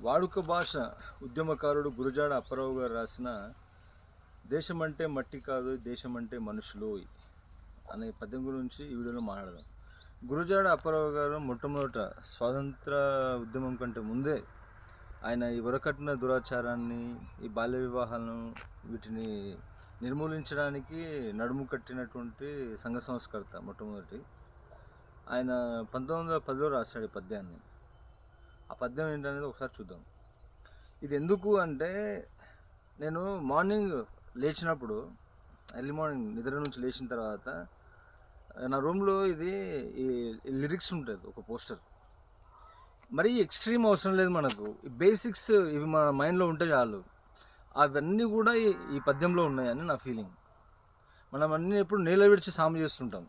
వాడుక భాష ఉద్యమకారుడు గురజాడ అప్పారావు గారు రాసిన దేశం అంటే మట్టి కాదు దేశం అంటే మనుషులు అనే పద్యం గురించి ఈ వీడియోలో మాట్లాడదాం. గురజాడ అప్పారావు గారు మొట్టమొదట స్వాతంత్ర ఉద్యమం కంటే ముందే ఆయన ఈ వరకట్న దురాచారాన్ని ఈ బాల్య వివాహాలను వీటిని నిర్మూలించడానికి నడుము కట్టినటువంటి సంఘ సంస్కర్త మొట్టమొదటి. ఆయన పంతొమ్మిది వందల పదిలో రాశాడు ఈ పద్యాన్ని. ఆ పద్యం ఏంటనేది ఒకసారి చూద్దాం. ఇది ఎందుకు అంటే నేను మార్నింగ్ లేచినప్పుడు ఎర్లీ మార్నింగ్ నిద్ర నుంచి లేచిన తర్వాత నా రూమ్లో ఇది ఈ లిరిక్స్ ఉంటుంది ఒక పోస్టర్. మరీ ఎక్స్ట్రీమ్ అవసరం లేదు మనకు. ఈ బేసిక్స్ ఇవి మన మైండ్లో ఉంటే చాలు. అవన్నీ కూడా ఈ- పద్యంలో ఉన్నాయని నా ఫీలింగ్. మనం అన్ని ఎప్పుడు నేల విడిచి సాము చేస్తుంటాం.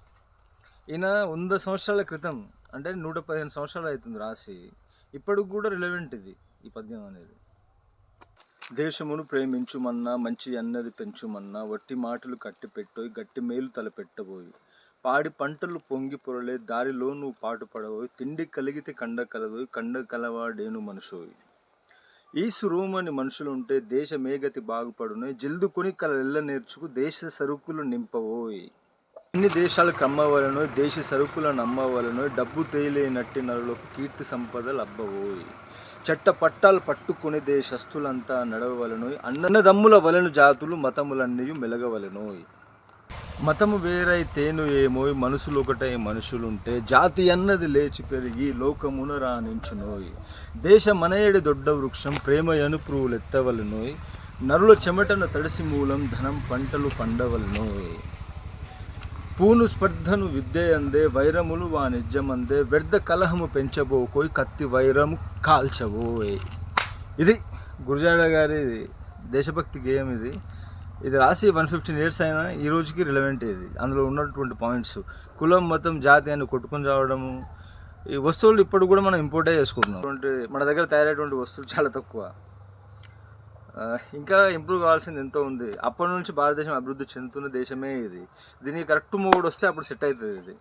ఈయన వంద సంవత్సరాల క్రితం అంటే నూట పదిహేను సంవత్సరాలు అవుతుంది రాసి ఇప్పటికి కూడా రిలవెంట్ ఇది ఈ పద్యం అనేది. దేశమును ప్రేమించుమన్నా మంచి అన్నది పెంచుమన్నా వట్టి మాటలు కట్టిపెట్టోయి గట్టి మేలు తలపెట్టబోయి. పాడి పంటలు పొంగి పొరలే దారిలో నువ్వు పాటు పడబోయి. తిండి కలిగితే కండ కలదోయి కండ కలవాడేను మనుషోయి. ఈ సురూమని మనుషులుంటే దేశమేగతి జల్దుకొని జిల్దుకొని కలెల్ల నేర్చుకు దేశ సరుకులు నింపబోయి. అన్ని దేశాలకు కమ్మవలను దేశ సరుకులను అమ్మవలను డబ్బు తేలినట్టి నరులకు కీర్తి సంపదలు అబ్బబోయి. చెట్ట పట్టాలు పట్టుకుని దేశస్తులంతా నడవలను అన్నదమ్ముల వలను జాతులు మతములన్నీ మెలగవలను మతము వేరైతేను ఏమోయ్ మనుషులు ఒకటై మనుషులుంటే జాతి అన్నది లేచి పెరిగి లోకమున రాణించునోయ్. దేశ మనయడి దొడ్డ వృక్షం ప్రేమ ఎనుప్రువులెత్తవలనోయ్ నరుల చెమటను తడిసి మూలం ధనం పంటలు పండవలనోయ్. పూలు స్పర్ధను విద్య అందే వైరములు వాణిజ్యమందే వ్యర్థ కలహము పెంచబోకోయి కత్తి వైరము కాల్చబోయ్. ఇది గురజాడ గారి దేశభక్తి గేయం ఇది. ఇది రాసి వన్ ఫిఫ్టీన్ ఇయర్స్ అయినా ఈ రోజుకి రిలవెంట్ ఇది. అందులో ఉన్నటువంటి పాయింట్స్. కులం మతం జాతి అని కొట్టుకొని రావడము. ఈ వస్తువులు ఇప్పుడు కూడా మనం ఇంపోర్టే చేసుకుంటున్నాం. మన దగ్గర తయారైనటువంటి వస్తువులు చాలా తక్కువ. ఇంకా ఇంప్రూవ్ కావాల్సింది ఎంతో ఉంది. అప్పటి నుంచి భారతదేశం అభివృద్ధి చెందుతున్న దేశమే ఇది. దీనికి కరెక్ట్ మూడ్ వస్తే అప్పుడు సెట్ అవుతుంది ఇది.